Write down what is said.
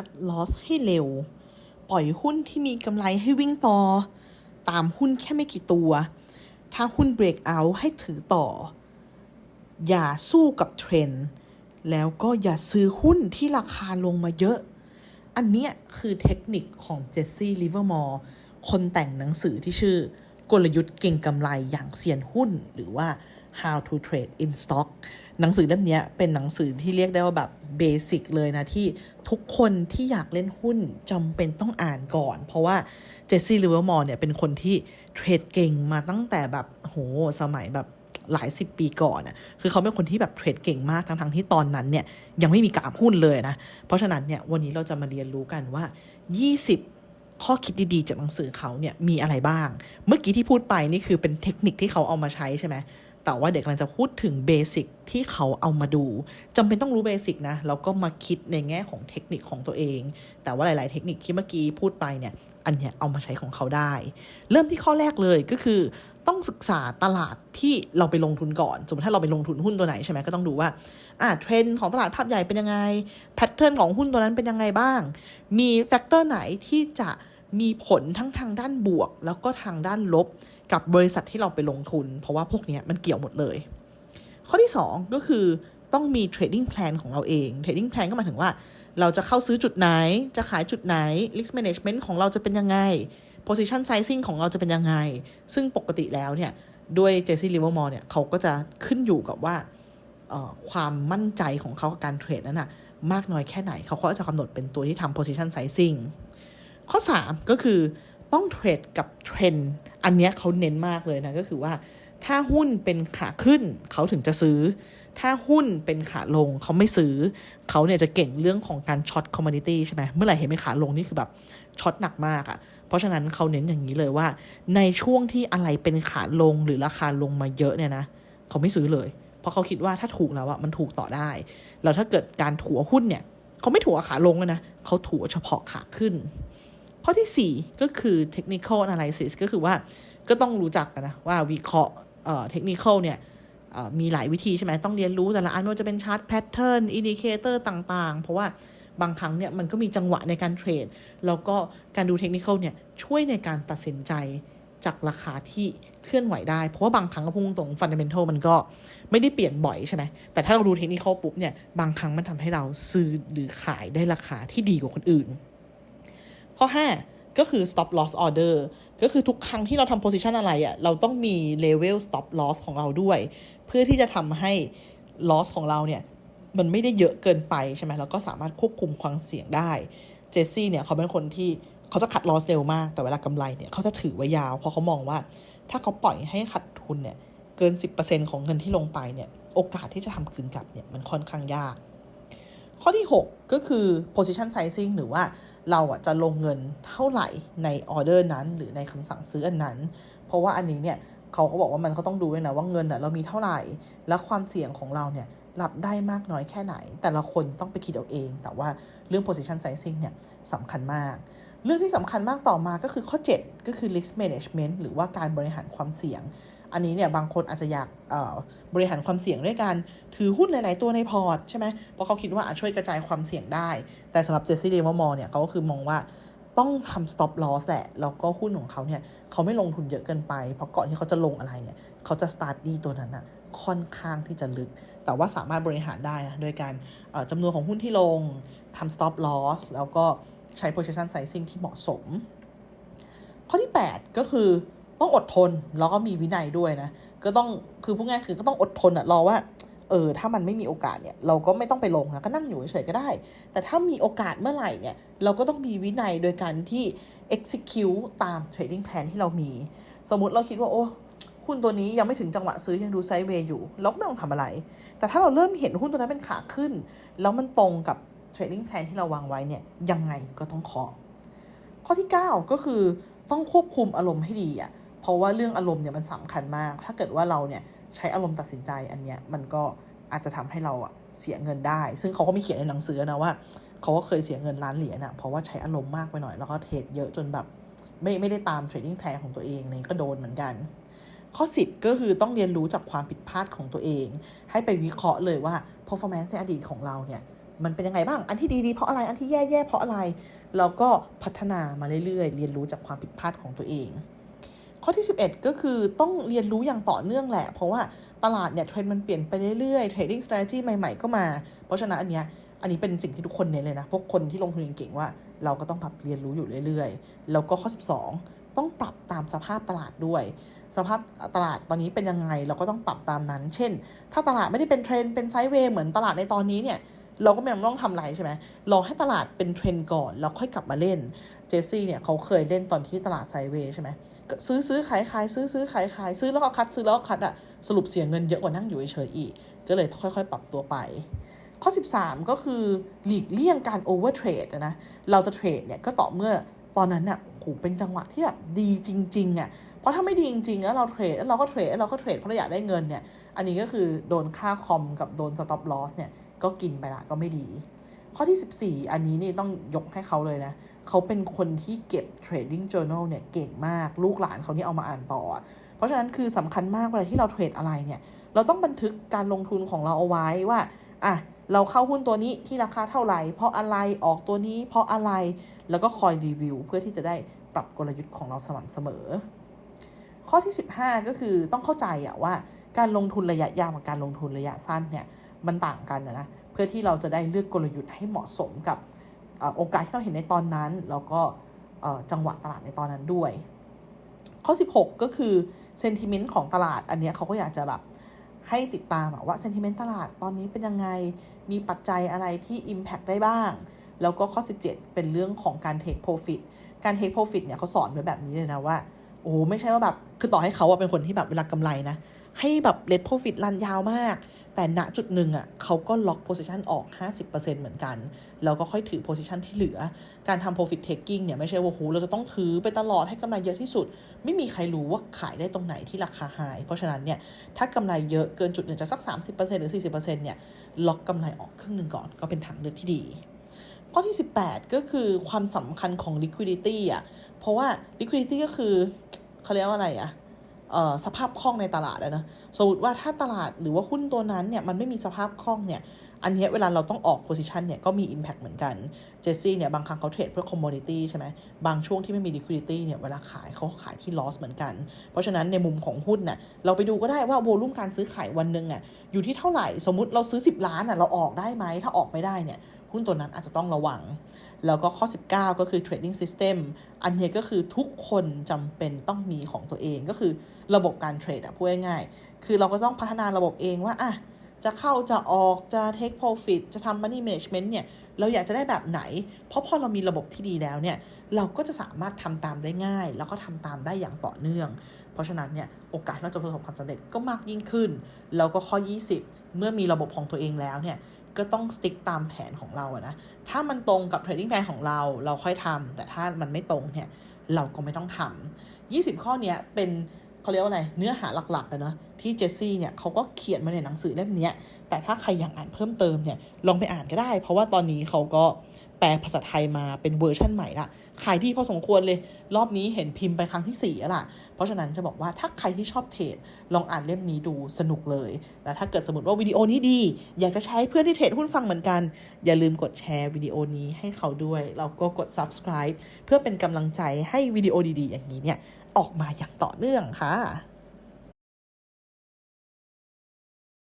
คัดลอสให้เร็ว ปล่อยหุ้นที่มีกำไรให้วิ่งต่อ ตามหุ้นแค่ไม่กี่ตัว ถ้าหุ้นเบรกเอาให้ถือต่อ อย่าสู้กับเทรนด์แล้วก็อย่าซื้อหุ้นที่ราคาลงมาเยอะ อันเนี้ยคือเทคนิคของเจสซี่ลิเวอร์มอร์คนแต่งหนังสือที่ชื่อกลยุทธ์เก่งกำไรอย่างเซียนหุ้นหรือว่า How to Trade in Stock หนังสือเล่มนี้เป็นหนังสือที่เรียกได้ว่าแบบเบสิกเลยนะที่ทุกคนที่อยากเล่นหุ้นจำเป็นต้องอ่านก่อน เพราะว่าเจสซี่ลิเวอร์มอร์เนี่ยเป็นคนที่เทรดเก่งมาตั้งแต่แบบโหสมัยแบบหลายสิบปีก่อนอะ คือเขาเป็นคนที่แบบเทรดเก่งมากทั้งๆที่ตอนนั้นเนี่ยยังไม่มีกราฟหุ้นเลยนะ เพราะฉะนั้นเนี่ยวันนี้เราจะมาเรียนรู้กันว่า 20 ข้อคิดดีๆ จากหนังสือเขาเนี่ยมีอะไรบ้าง เมื่อกี้ที่พูดไปนี่คือเป็นเทคนิคที่เขาเอามาใช้ใช่ไหม แต่ว่าเด็กกำลังจะพูดถึงเบสิกที่เขาเอามาดูจำเป็นต้องรู้เบสิกนะแล้วก็มาคิดในแง่ของเทคนิคของตัวเอง แต่ว่าหลาย ๆ เทคนิคที่เมื่อกี้พูดไปเนี่ยอันเนี้ยเอามาใช้ของเขาได้ เริ่มที่ข้อแรกเลยก็คือต้องศึกษาตลาดที่เราไปลงทุนก่อน สมมติถ้าเราไปลงทุนหุ้นตัวไหนใช่ไหมก็ต้องดูว่าอ่าเทรนด์ของตลาดภาพใหญ่เป็นยังไงแพทเทิร์นของหุ้นตัวนั้นเป็นยังไงบ้าง มีแฟกเตอร์ไหนที่จะมีผลทั้งทางด้านบวก แล้วก็ทางด้านลบ กับบริษัทที่เราไปลงทุน เพราะว่าพวกนี้มันเกี่ยวหมดเลย ข้อที่ 2 ก็คือต้องมี trading plan ของเราเอง trading plan ก็หมายถึงว่า เราจะเข้าซื้อจุดไหน จะขายจุดไหน risk management ของเราจะเป็นยังไง position sizing ของเราจะเป็นยังไง ซึ่งปกติแล้วเนี่ย ด้วยเจสซี่ลิเวอร์มอร์เนี่ยเขาก็จะขึ้นอยู่กับว่าความมั่นใจของเขากับการเทรดนั้นนะมากน้อยแค่ไหน เขาก็จะกำหนดเป็นตัวที่ทำ position sizing ข้อ 3 ก็คือต้องเทรดกับเทรนด์ อันเนี้ยเขาเน้นมากเลยนะก็คือว่า ถ้าหุ้นเป็นขาขึ้นเขาถึงจะซื้อ ถ้าหุ้นเป็นขาลงเขาไม่ซื้อ เขาเนี่ยจะเก่งเรื่องของการช็อตคอมมูนิตี้ใช่ไหมเมื่อไหร่เห็นเป็นขาลงนี่คือแบบช็อตหนักมากอะ่ะเพราะฉะนั้นเขาเน้นอย่างนี้เลยว่า ในช่วงที่อะไรเป็นขาลงหรือราคาลงมาเยอะเนี่ยนะเขาไม่ซื้อเลยเพราะเขาคิดว่าถ้าถูกแล้วอะมันถูกต่อได้ แล้วถ้าเกิดการถัวหุ้นเนี่ยเขาไม่ถัวขาลงเลยนะเขาถัวเฉพาะขาขึ้น ข้อที่ 4 ก็คือ technical analysis ก็คือว่าก็ต้องรู้จักกันนะว่าวิเคราะห์เอ่อ technical เนี่ยมีหลายวิธีใช่ไหมต้องเรียนรู้แต่ละอันไม่ว่าจะเป็นชาร์ตแพทเทิร์นอินดิเคเตอร์ต่างๆ เพราะว่าบางครั้งเนี่ยมันก็มีจังหวะในการเทรด แล้วก็การดูเทคนิคเนี่ยช่วยในการตัดสินใจจากราคาที่เคลื่อนไหวได้ เพราะว่าบางครั้งก็พุ่งตรงฟันเดเมนทัลมันก็ไม่ได้เปลี่ยนบ่อยใช่ไหมแต่ถ้าเราดูเทคนิคปุ๊บเนี่ยบางครั้งมันทำให้เราซื้อหรือขายได้ราคาที่ดีกว่าคนอื่น ข้อ 5 ก็คือ stop loss order ก็คือทุกครั้งที่เราทำ position อะไรอะ่ะเราต้องมี level stop loss ของเราด้วย เพื่อที่จะทำให้ loss ของเราเนี่ยมันไม่ได้เยอะเกินไปใช่ไหมแล้วก็สามารถควบคุมความเสี่ยงได้ เจสซี่เนี่ยเขาเป็นคนที่เขาจะขัด loss เร็วมาก แต่เวลากำไรเนี่ยเขาจะถือไว้ยาว เพราะเขามองว่า ถ้าเขาปล่อยให้ขัดทุนเนี่ยเกิน 10%ของเงินที่ลงไปเนี่ยโอกาสที่จะทำคืนกลับเนี่ยมันค่อนข้างยาก ข้อที่ 6 ก็คือ position sizing หรือว่า เราอะจะลงเงินเท่าไหร่ในออเดอร์นั้น หรือในคำสั่งซื้ออันนั้น เพราะว่าอันนี้เนี่ยเขาก็บอกว่ามันเขาต้องดูด้วยนะว่าเงินอะเรามีเท่าไหร่ และความเสี่ยงของเราเนี่ยรับได้มากน้อยแค่ไหน แต่ละคนต้องไปคิดเอาเอง แต่ว่าเรื่อง position sizing เนี่ยสำคัญมาก เรื่องที่สำคัญมากต่อมาก็คือข้อ 7 ก็คือ risk management หรือว่าการบริหารความเสี่ยง อันนี้เนี่ยบางคนอาจจะอยากบริหารความเสี่ยงด้วยการถือหุ้นหลาย ๆ ตัวในพอร์ตใช่ไหมเพราะเขาคิดว่าอาจช่วยกระจายความเสี่ยงได้ แต่สำหรับเจสซี่เดมอร์เนี่ยเขาก็คือมองว่าต้องทำ stop loss แหละ แล้วก็หุ้นของเขาเนี่ยเขาไม่ลงทุนเยอะเกินไป เพราะก่อนที่เขาจะลงอะไรเนี่ยเขาจะ start ดีตัวนั้นอะค่อนข้างที่จะลึก แต่ว่าสามารถบริหารได้นะโดยการจำนวนของหุ้นที่ลงทำ stop loss แล้วก็ใช้ position sizing ที่เหมาะสม ข้อที่ 8 ก็คือ ต้องอดทนแล้วก็มีวินัยด้วยนะ ก็ต้องคือพูดง่ายคือก็ต้องอดทนอะรอว่าเออถ้ามันไม่มีโอกาสเนี่ยเราก็ไม่ต้องไปลงนะก็นั่งอยู่เฉยๆก็ได้ แต่ถ้ามีโอกาสเมื่อไหร่เนี่ยเราก็ต้องมีวินัยโดยการที่ execute ตาม trading plan ที่เรามี สมมุติเราคิดว่าโอ้หุ้นตัวนี้ยังไม่ถึงจังหวะซื้อยังดูไซด์เวย์อยู่เราก็ไม่ต้องทำอะไร แต่ถ้าเราเริ่มเห็นหุ้นตัวนั้นเป็นขาขึ้น แล้วมันตรงกับ trading plan ที่เราวางไว้เนี่ยยังไงก็ต้องเคาะข้อที่ 9 ก็คือต้องควบคุมอารมณ์ให้ดีอะ่ะ ราะว่าเรื่องอารมณ์เนี่ยมันสำคัญมาก ถ้าเกิดว่าเราเนี่ยใช้อารมณ์ตัดสินใจอันเนี้ยมันก็อาจจะทำให้เราอะเสียเงินได้ ซึ่งเขาก็มีเขียนในหนังสือนะว่าเขาก็เคยเสียเงินล้านเหรียญอะเพราะว่าใช้อารมณ์มากไปหน่อย แล้วก็เทรดเยอะจนแบบไม่ไม่ได้ตามเทรดดิ้งแพลนของตัวเองเนี่ยก็โดนเหมือนกัน ข้อ 10 ก็คือต้องเรียนรู้จากความผิดพลาดของตัวเอง ให้ไปวิเคราะห์เลยว่า performance ในอดีตของเราเนี่ยมันเป็นยังไงบ้าง อันที่ดีดีเพราะอะไร อันที่แย่แย่เพราะอะไรเราก็พัฒนามาเรื่อยๆ เรียนรู้จากความผิดพลาดของตัวเอง ข้อที่ 11 ก็คือต้องเรียนรู้อย่างต่อเนื่องแหละ เพราะว่าตลาดเนี่ยเทรนด์มันเปลี่ยนไปเรื่อยๆ trading strategy ใหม่ๆ ก็มา เพราะฉะนั้นอันเนี้ยอันนี้เป็นสิ่งที่ทุกคนเน้นเลยนะ พวกคนที่ลงทุนเก่งๆว่า เราก็ต้องปรับเรียนรู้อยู่เรื่อยๆ แล้วก็ข้อ 12 ต้องปรับตามสภาพตลาดด้วย สภาพตลาดตอนนี้เป็นยังไงเราก็ต้องปรับตามนั้น เช่น ถ้าตลาดไม่ได้เป็นเทรนด์เป็นไซด์เวย์เหมือนตลาดในตอนนี้เนี่ย เราก็ไม่ต้องทำไรใช่ไหมรอให้ตลาดเป็นเทรนด์ก่อน แล้วค่อยกลับมาเล่น เจสซี่เนี่ยเขาเคยเล่นตอนที่ตลาดไซเวย์ใช่ไหมก็ซื้อซื้อขายขายซื้อซื้อขายขายซื้อแล้วก็คัดซื้อแล้วก็คัดอะสรุปเสียเงินเยอะกว่านั่งอยู่เฉยๆอีกก็เลยค่อยๆ ปรับตัวไป ข้อ 13 ก็คือหลีกเลี่ยงการโอเวอร์เทรดนะเราจะเทรดเนี่ยก็ต่อเมื่อตอนนั้นน่ะโหเป็นจังหวะที่แบบดีจริงๆอะเพราะถ้าไม่ดีจริงๆแล้วเราเทรดแล้วเราก็เทรดแล้วเราก็เทรดเพราะเราอยากได้เงินเนี่ย อันนี้ก็คือโดนค่าคอมกับโดนสต็อปลอสเนี่ย ก็กินไปละก็ไม่ดี ข้อที่ 14 อันนี้นี่ต้องยกให้เขาเลยนะ เขาเป็นคนที่เก็บ trading journal เนี่ยเก่งมากลูกหลานเขานี่เอามาอ่านต่อ เพราะฉะนั้นคือสำคัญมากเวลาที่เราเทรดอะไรเนี่ย เราต้องบันทึกการลงทุนของเราเอาไว้ว่าอะเราเข้าหุ้นตัวนี้ที่ราคาเท่าไหร่ เพราะอะไรออกตัวนี้ เพราะอะไรแล้วก็คอยรีวิว เพื่อที่จะได้ปรับกลยุทธ์ของเราสม่ำเสมอ ข้อที่ 15 ก็คือต้องเข้าใจอะว่าการลงทุนระยะยาวกับการลงทุนระยะสั้นเนี่ย มันต่างกันนะเพื่อที่เราจะได้เลือกกลยุทธ์ให้เหมาะสมกับโอกาสที่เราเห็นในตอนนั้น แล้วก็จังหวะตลาดในตอนนั้นด้วย ข้อ 16 ก็คือเซนติเมนต์ของตลาดอันนี้เขาก็อยากจะแบบให้ติดตามว่าเซนติเมนต์ตลาดตอนนี้เป็นยังไง มีปัจจัยอะไรที่ Impact ได้บ้าง แล้วก็ข้อ 17 เป็นเรื่องของการ Take Profit การ Take Profit เนี่ยเขาสอนไว้แบบนี้เลยนะว่า โอ้ไม่ใช่ว่าแบบ คือต่อให้เขาเป็นคนที่แบบเวลากำไรนะ ให้แบบ Let Profit รันยาวมาก แต่ณจุดหนึ่งอะเขาก็ล็อก position ออก 50%เหมือนกัน แล้วก็ค่อยถือ position ที่เหลือ การทำ profit taking เนี่ยไม่ใช่ว่าโหเราจะต้องถือไปตลอดให้กำไรเยอะที่สุด ไม่มีใครรู้ว่าขายได้ตรงไหนที่ราคา high เพราะฉะนั้นเนี่ยถ้ากำไรเยอะเกินจุดหนึ่งจะสัก 30%หรือ 40%เนี่ยล็อกกำไรออกครึ่งหนึ่งก่อนก็เป็นทางเลือกที่ดีข้อที่ 18 ก็คือความสำคัญของ liquidity อะ เพราะว่า liquidity ก็คือเขาเรียกว่าอะไรอะ สภาพคล่องในตลาดนะสมมติว่าถ้าตลาดหรือว่าหุ้นตัวนั้นเนี่ยมันไม่มีสภาพคล่องเนี่ยอันนี้เวลาเราต้องออก position เนี่ยก็มี impact เหมือนกัน เจสซี่เนี่ยบางครั้งเขาเทรดเพื่อ commodity ใช่ไหมบางช่วงที่ไม่มี liquidity เนี่ยเวลาขายเขาขายที่ loss เหมือนกัน เพราะฉะนั้นในมุมของหุ้นน่ะเราไปดูก็ได้ว่าโวลุ่มการซื้อขายวันหนึ่งอะอยู่ที่เท่าไหร่ สมมติเราซื้อ 10 ล้านอะเราออกได้ไหมถ้าออกไม่ได้เนี่ย หุ้นตัวนั้นอาจจะต้องระวัง แล้วก็ข้อ 19 ก็คือ trading system อันนี้ก็คือทุกคนจำเป็นต้องมีของตัวเองก็คือระบบการเทรดอะพูดง่ายๆ คือเราก็ต้องพัฒนาระบบเองว่าอะจะเข้าจะออกจะ take profit จะทำ money management เนี่ย เราอยากจะได้แบบไหน เพราะพอเรามีระบบที่ดีแล้วเนี่ย เราก็จะสามารถทำตามได้ง่าย แล้วก็ทำตามได้อย่างต่อเนื่อง เพราะฉะนั้นเนี่ย โอกาสเราจะประสบความสำเร็จก็มากยิ่งขึ้น แล้วก็ข้อ 20 เมื่อมีระบบของตัวเองแล้วเนี่ย ก็ต้องสติ๊กตามแผนของเราอะนะ ถ้ามันตรงกับเทรดดิ้งแผนของเราเราค่อยทำแต่ถ้ามันไม่ตรงเนี่ยเราก็ไม่ต้องทำ20 ข้อเนี้ยเป็น เขาเรียกว่าอะไรเนื้อหาหลักๆเลยเนาะที่เจสซี่เนี่ยเขาก็เขียนมาในหนังสือเล่มนี้แต่ถ้าใครอยากอ่านเพิ่มเติมเนี่ยลองไปอ่านก็ได้ เพราะว่าตอนนี้เขาก็แปลภาษาไทยมาเป็นเวอร์ชั่นใหม่ละขายดีพอสมควรเลย รอบนี้เห็นพิมพ์ไปครั้งที่4ี่แล้วล่ะ เพราะฉะนั้นจะบอกว่าถ้าใครที่ชอบเทรดลองอ่านเล่มนี้ดูสนุกเลย แล้วถ้าเกิดสมมติว่าวิดีโอนี้ดี อยากจะใช้เพื่อนที่เทรดหุ้นฟังเหมือนกัน อย่าลืมกดแชร์วิดีโอนี้ให้เขาด้วยแล้วก็กด subscribe เพื่อเป็นกำลังใจให้วิดีโอดีๆ อย่างนี้เนี่ย ออกมาอย่างต่อเนื่องค่ะ